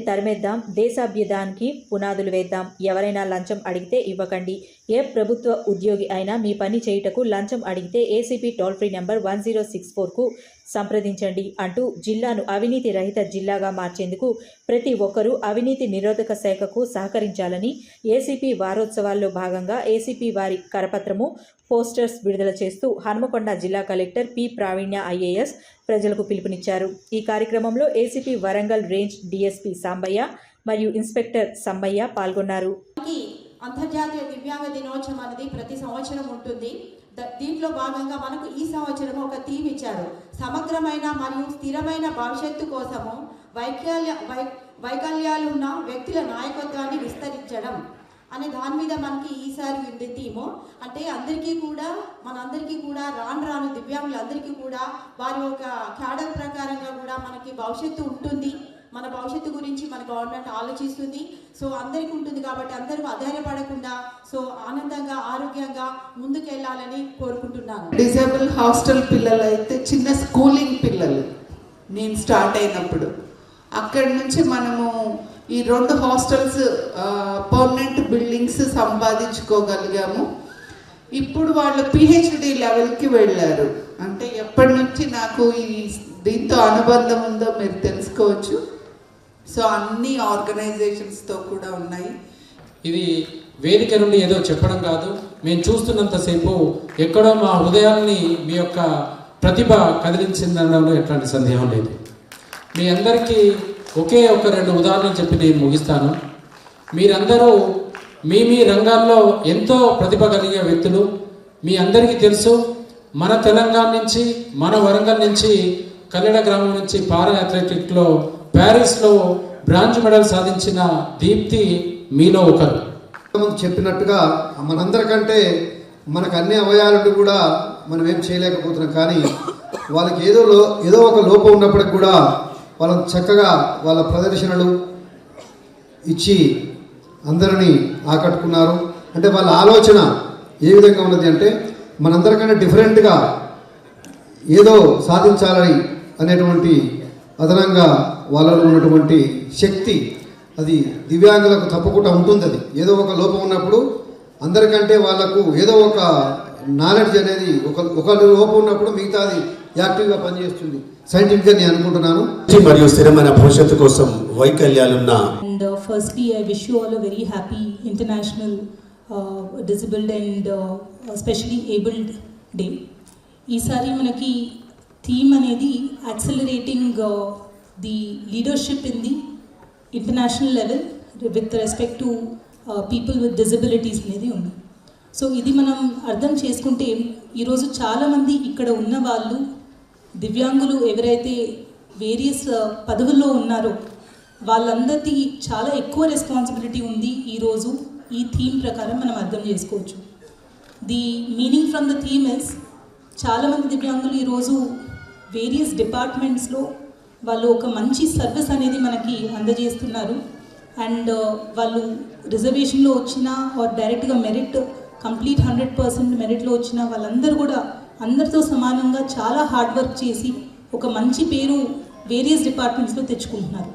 అవినీతిని తరిమేద్దాం దేశాభ్యుదానికి పునాదులు వేద్దాం. ఎవరైనా లంచం అడిగితే ఇవ్వకండి. ఏ ప్రభుత్వ ఉద్యోగి అయినా మీ పని చేయుటకు లంచం అడిగితే ACP toll free number one zero six ఫోర్కు సంప్రదించండి అంటూ జిల్లాను అవినీతి రహిత జిల్లాగా మార్చేందుకు ప్రతి ఒక్కరూ అవినీతి నిరోధక శాఖకు సహకరించాలని ఏసీపీ వారోత్సవాల్లో భాగంగా ఏసీపీ వారి కరపత్రము పోస్టర్స్ విడుదల చేస్తూ హన్మకొండ జిల్లా కలెక్టర్ పి ప్రావీణ్య ఐఏఎస్ ప్రజలకు పిలుపునిచ్చారు. ఈ కార్యక్రమంలో ACP Warangal range DSP Sambaiah మరియు ఇన్స్పెక్టర్ సంబయ్య పాల్గొన్నారు. అంతర్జాతీయ దివ్యాంగ దినోత్సవం అనేది ప్రతి సంవత్సరం ఉంటుంది. దీంట్లో భాగంగా మనకు ఈ సంవత్సరం ఒక థీమ్ ఇచ్చారు. సమగ్రమైన మరియు స్థిరమైన భవిష్యత్తు కోసము వైకల్య వై వైకల్యాలు ఉన్న వ్యక్తుల నాయకత్వాన్ని విస్తరించడం అనే దాని మీద మనకి ఈసారి ఉంది థీము. అంటే అందరికీ కూడా మనందరికీ కూడా రాను రాను దివ్యాంగులందరికీ కూడా వారి యొక్క క్యాడర్ ప్రకారంగా కూడా మనకి భవిష్యత్తు ఉంటుంది. మన భవిష్యత్తు గురించి మన గవర్నమెంట్ ఆలోచిస్తుంది. సో అందరికీ ఉంటుంది కాబట్టి అందరూ అధైర్యపడకుండా సో ఆనందంగా ఆరోగ్యంగా ముందుకెళ్ళాలని కోరుకుంటున్నాను. డిజేబుల్ హాస్టల్ పిల్లలు అయితే చిన్న స్కూలింగ్ పిల్లలు. నేను స్టార్ట్ అయినప్పుడు. అక్కడి నుంచి మనము ఈ రెండు హాస్టల్స్ పర్మనెంట్ బిల్డింగ్స్ సంపాదించుకోగలిగాము. ఇప్పుడు వాళ్ళు పిహెచ్డి లెవెల్కి వెళ్ళారు. అంటే ఎప్పటి నుంచి నాకు ఈ దీంతో అనుబంధం ఉందో మీరు తెలుసుకోవచ్చు. సో అన్ని ఆర్గనైజేషన్స్తో కూడా ఉన్నాయి. ఇది వేదిక నుండి ఏదో చెప్పడం కాదు. మేము చూస్తున్నంతసేపు ఎక్కడో మా హృదయాల్ని మీ యొక్క ప్రతిభ కదిలించిందనడంలో ఎట్లాంటి సందేహం లేదు. మీ అందరికీ ఒకే ఒక రెండు ఉదాహరణలు చెప్పి నేను ముగిస్తాను. మీరందరూ మీ మీ రంగాల్లో ఎంతో ప్రతిభ కలిగే వ్యక్తులు. మీ అందరికీ తెలుసు మన తెలంగాణ నుంచి మన వరంగల్ నుంచి కల్లెడ గ్రామం నుంచి పారా అథ్లెటిక్లో ప్యారిస్లో బ్రాంజ్ మెడల్ సాధించిన దీప్తి మీలో ఒకరు. చెప్పినట్టుగా మనందరికంటే మనకు అన్ని అవయాలను కూడా మనం ఏం చేయలేకపోతున్నాం. కానీ వాళ్ళకి ఏదో లో ఏదో ఒక లోపం ఉన్నప్పటికి కూడా వాళ్ళని చక్కగా వాళ్ళ ప్రదర్శనలు ఇచ్చి అందరినీ ఆకట్టుకున్నారు. అంటే వాళ్ళ ఆలోచన ఏ విధంగా ఉన్నది అంటే మనందరికన్నా డిఫరెంట్గా ఏదో సాధించాలని అనేటువంటి అదనంగా వాళ్ళలో ఉన్నటువంటి శక్తి అది దివ్యాంగులకు తప్పకుండా ఉంటుంది అది. ఏదో ఒక లోపం ఉన్నప్పుడు అందరికంటే వాళ్ళకు ఏదో ఒక నాలెడ్జ్ అనేది ఒక ఒక లోపం ఉన్నప్పుడు మిగతాది యాక్టివ్గా పనిచేస్తుంది. సైంటిఫిక్గా నేను అనుకుంటున్నాను. మరియు స్థిరమైన భవిష్యత్తు కోసం వైకల్యాలున్న And firstly, I wish you all a very happy International uh, Disabled and uh, especially Abled Day. ఈసారి మనకి థీమ్ అనేది accelerating the leadership in the international level with respect to people with disabilities అనేది ఉంది. So ఇది మనం అర్థం చేసుకుంటే ఈరోజు చాలామంది ఇక్కడ ఉన్న వాళ్ళు దివ్యాంగులు ఎవరైతే వేరియస్ uh, పదవుల్లో ఉన్నారో వాళ్ళందరికీ చాలా ఎక్కువ రెస్పాన్సిబిలిటీ ఉంది ఈరోజు ఈ థీమ్ ప్రకారం మనం అర్థం చేసుకోవచ్చు. The meaning from the theme is చాలామంది దివ్యాంగులు ఈరోజు వేరియస్ డిపార్ట్మెంట్స్లో వాళ్ళు ఒక మంచి సర్వీస్ అనేది మనకి అందజేస్తున్నారు. అండ్ uh, వాళ్ళు రిజర్వేషన్లో వచ్చిన ఆర్ డైరెక్ట్గా మెరిట్ కంప్లీట్ హండ్రెడ్ పర్సెంట్ మెరిట్లో వచ్చిన వాళ్ళందరూ కూడా అందరితో సమానంగా చాలా హార్డ్ వర్క్ చేసి ఒక మంచి పేరు వేరియస్ డిపార్ట్మెంట్స్లో తెచ్చుకుంటున్నారు.